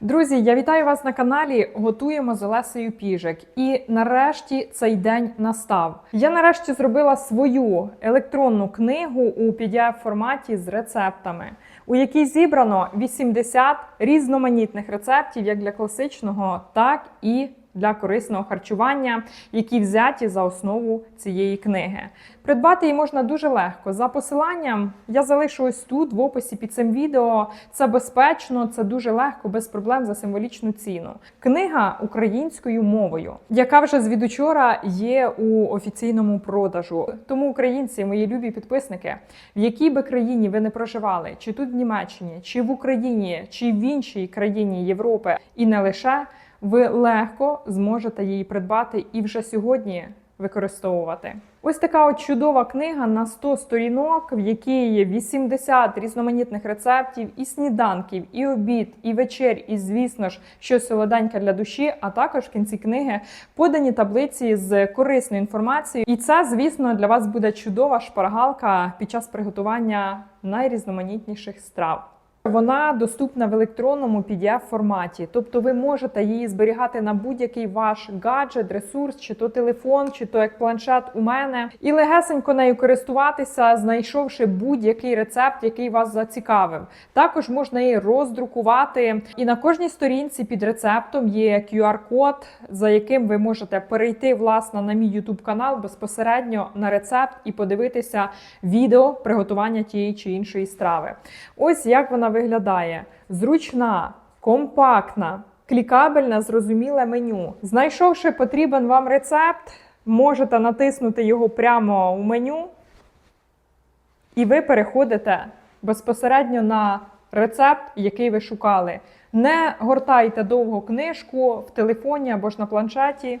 Друзі, я вітаю вас на каналі. Готуємо з Олесею Піжик. І нарешті цей день настав. Я нарешті зробила свою електронну книгу у pdf форматі з рецептами, у якій зібрано 80 різноманітних рецептів як для класичного, так і для корисного харчування, які взяті за основу цієї книги. Придбати її можна дуже легко. За посиланням я залишу ось тут в описі під цим відео. Це безпечно, це дуже легко, без проблем за символічну ціну. Книга українською мовою, яка вже звідучора є у офіційному продажу. Тому українці, мої любі підписники, в якій би країні ви не проживали, чи тут в Німеччині, чи в Україні, чи в іншій країні Європи, і не лише ви легко зможете її придбати і вже сьогодні використовувати. Ось така от чудова книга на 100 сторінок, в якій є 80 різноманітних рецептів, і сніданків, і обід, і вечер, і, звісно ж, щось солоденьке для душі. А також в кінці книги подані таблиці з корисною інформацією. І це, звісно, для вас буде чудова шпаргалка під час приготування найрізноманітніших страв. Вона доступна в електронному pdf форматі, тобто ви можете її зберігати на будь-який ваш гаджет, ресурс, чи то телефон, чи то як планшет у мене, і легесенько нею користуватися, знайшовши будь-який рецепт, який вас зацікавив. Також можна її роздрукувати, і на кожній сторінці під рецептом є QR-код, за яким ви можете перейти власне на мій YouTube канал безпосередньо на рецепт і подивитися відео приготування тієї чи іншої страви. Ось як вона виглядає: зручна, компактна, клікабельне, зрозуміле меню. Знайшовши потрібен вам рецепт, можете натиснути його прямо у меню, і ви переходите безпосередньо на рецепт, який ви шукали. Не гортайте довго книжку в телефоні або ж на планшеті.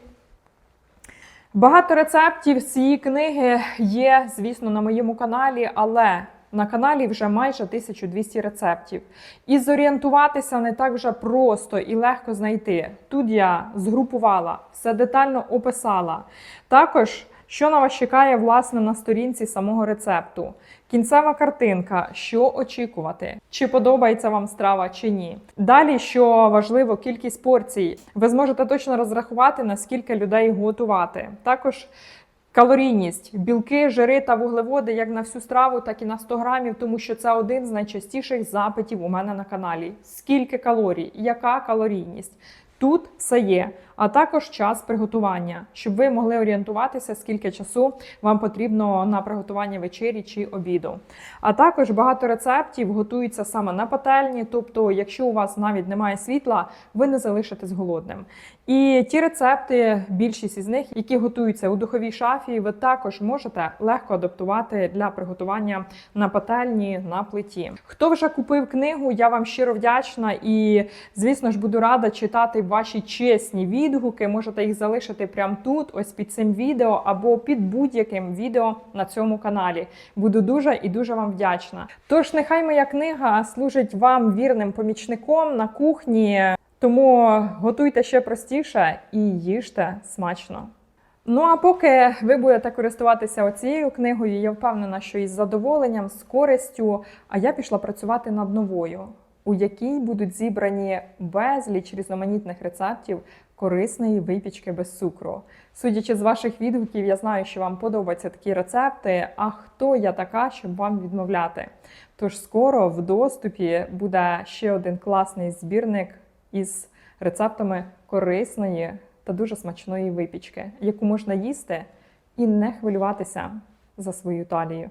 Багато рецептів з цієї книги є, звісно, на моєму каналі, але на каналі вже майже 1200 рецептів. І зорієнтуватися не так вже просто і легко знайти. Тут я згрупувала, все детально описала. Також, що на вас чекає власне на сторінці самого рецепту. Кінцева картинка, що очікувати, чи подобається вам страва чи ні. Далі, що важливо, кількість порцій. Ви зможете точно розрахувати, наскільки людей готувати. Також Калорійність, білки, жири та вуглеводи як на всю страву, так і на 100 грамів, тому що це один з найчастіших запитів у мене на каналі. Скільки калорій, яка калорійність? Тут все є, а також час приготування, щоб ви могли орієнтуватися, скільки часу вам потрібно на приготування вечері чи обіду. А також багато рецептів готуються саме на пательні, тобто, якщо у вас навіть немає світла, ви не залишитесь голодним. І ті рецепти, більшість із них, які готуються у духовій шафі, ви також можете легко адаптувати для приготування на пательні на плиті. Хто вже купив книгу, я вам щиро вдячна і, звісно ж, буду рада читати ваші чесні відгуки. Можете їх залишити прямо тут, ось під цим відео, або під будь-яким відео на цьому каналі. Буду дуже і дуже вам вдячна. Тож, нехай моя книга служить вам вірним помічником на кухні. Тому готуйте ще простіше і їжте смачно. Ну а поки ви будете користуватися оцією книгою, я впевнена, що із задоволенням, з користю, а я пішла працювати над новою, у якій будуть зібрані безліч різноманітних рецептів корисної випічки без цукру. Судячи з ваших відгуків, я знаю, що вам подобаються такі рецепти. А хто я така, щоб вам відмовляти? Тож скоро в доступі буде ще один класний збірник із рецептами корисної та дуже смачної випічки, яку можна їсти і не хвилюватися за свою талію.